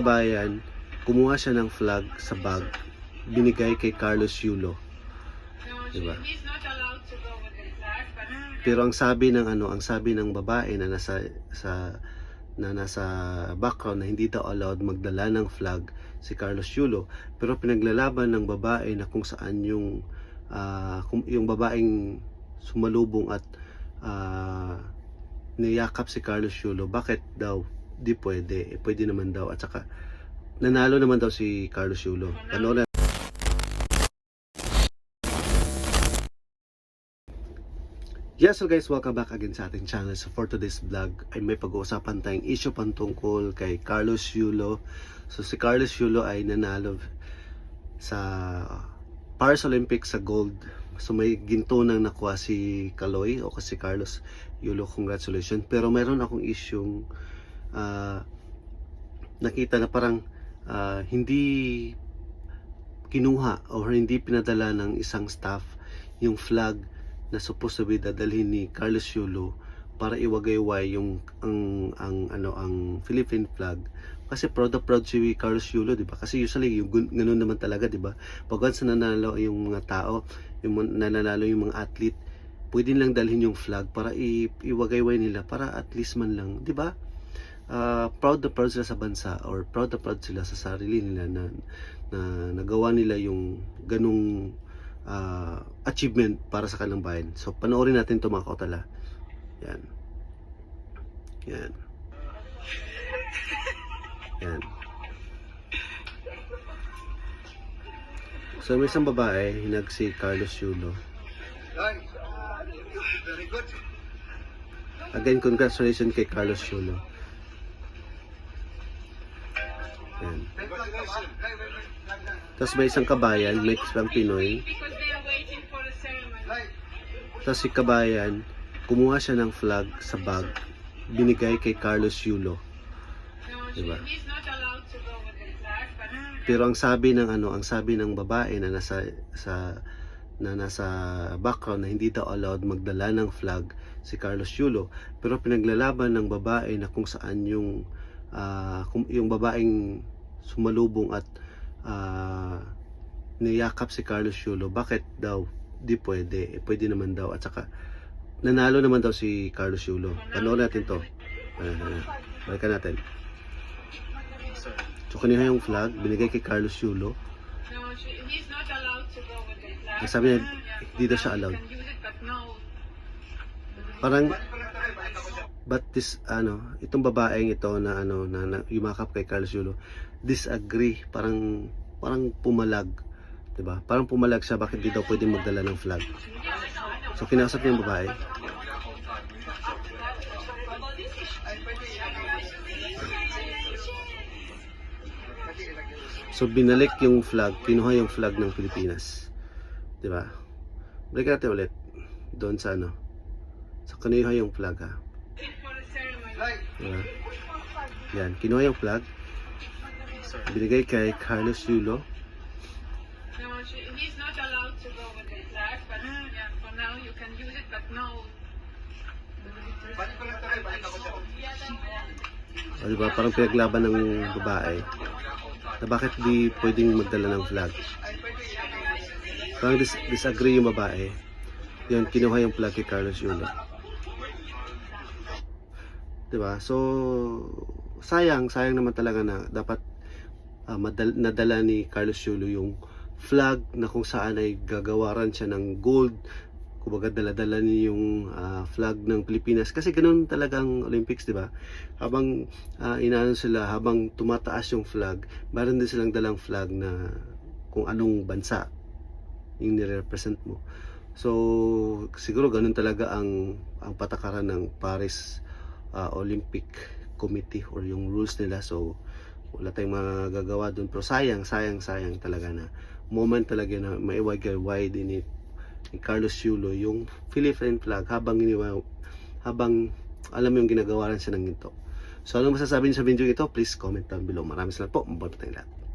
bayan, kumuha siya ng flag sa bag, binigay kay Carlos Yulo. Diba? Pero ang sabi ng ano, ang sabi ng babae na nasa sa na nasa background na hindi daw allowed magdala ng flag si Carlos Yulo pero pinaglalaban ng babae na kung saan yung kung- yung babaeng sumalubong at ah, niyakap si Carlos Yulo bakit daw di pwede eh, pwede naman daw at saka nanalo naman daw si Carlos Yulo panoorin Yes, so guys, welcome back again sa ating channel. So for today's vlog ay may pag-uusapan tayong issue pantungkol kay Carlos Yulo. So si Carlos Yulo ay nanalo sa Paris Olympics sa gold. So may ginto nang nakuha si Kaloy o kasi Carlos Yulo. Congratulations. Pero meron akong issue ah, nakita na parang ah, hindi kinuha or hindi pinadala ng isang staff yung flag na supposed to be dadalhin ni Carlos Yulo para iwagayway yung ang ang ano ang Philippine flag. Kasi proud na proud si Carlos Yulo di ba? Kasi usually yung ganun naman talaga di ba? Pag once nanalo yung mga tao yung nananalo yung mga athlete pwede lang dalhin yung flag para i- iwagayway nila para at least man lang di ba Ah, proud na proud sila sa bansa or proud na proud sila sa sarili nila na, na nagawa nila yung ganung ah, achievement para sa kanilang bayan. So, panoorin natin ito mga kautala. Yan. Yan. Yan. So, may isang babae, hinag si Carlos Yulo. Very good. Again, congratulations kay Carlos Yulo. Yan. Tapos may isang kabayan, may isang Pinoy. Tapos si kabayan, kumuha siya ng flag sa bag, binigay kay Carlos Yulo. Diba? Pero ang sabi ng ano, ang sabi ng babae na nasa sa na nasa background na hindi daw allowed magdala ng flag si Carlos Yulo. Pero pinaglalaban ng babae na kung saan yung ah, kung, yung babaeng sumalubong at ah, niyakap si Carlos Yulo. Bakit daw di pwede? Eh, pwede naman daw at saka nanalo naman daw si Carlos Yulo. Panoorin natin to. Uh, balikan natin. So kanina yung flag, binigay kay Carlos Yulo. no, she, not allowed to go with the flag. Sabi niya, hindi daw siya allowed. Parang, but this, ano, itong babaeng ito na, ano, na, na yumakap kay Carlos Yulo, disagree, parang, parang pumalag, 'di ba? Parang pumalag siya, bakit di daw pwedeng magdala ng flag. So, kinausap niya yung babae. So, binalik yung flag, kinuha yung flag ng Pilipinas. 'Di ba? Balik natin ulit. Doon sa ano. Sa kinuha yung flag ha. Diba? Yan, kinuha yung flag. Binigay kay Carlos Yulo. No, she, he's not allowed to go with the flag, but yeah, for now you can use it, but no. O, diba? Parang pinaglaban ng babae. Na bakit di pwedeng magdala ng flag. Parang dis- disagree yung babae. Yan, kinuha yung flag kay Carlos Yulo. Diba? So, sayang, sayang naman talaga na dapat ah, madal- nadala ni Carlos Yulo yung flag na kung saan ay gagawaran siya ng gold. Kumbaga dala-dala niya yung ah, flag ng Pilipinas. Kasi ganun talagang Olympics di ba habang uh, inaano sila habang tumataas yung flag meron din silang dalang flag na kung anong bansa yung nire-represent mo. So siguro ganun talaga ang ang patakaran ng Paris ah, Olympic Committee or yung rules nila so wala tayong magagawa doon pero sayang sayang sayang talaga na moment talaga na maiwagay din ni ni Carlos Yulo yung Philippine flag habang iniwa habang alam yung ginagawa rin siya ng ginto. So ano masasabi niyo sa video ito? Please comment down below. Maraming salamat po. Mabuhay tayong lahat.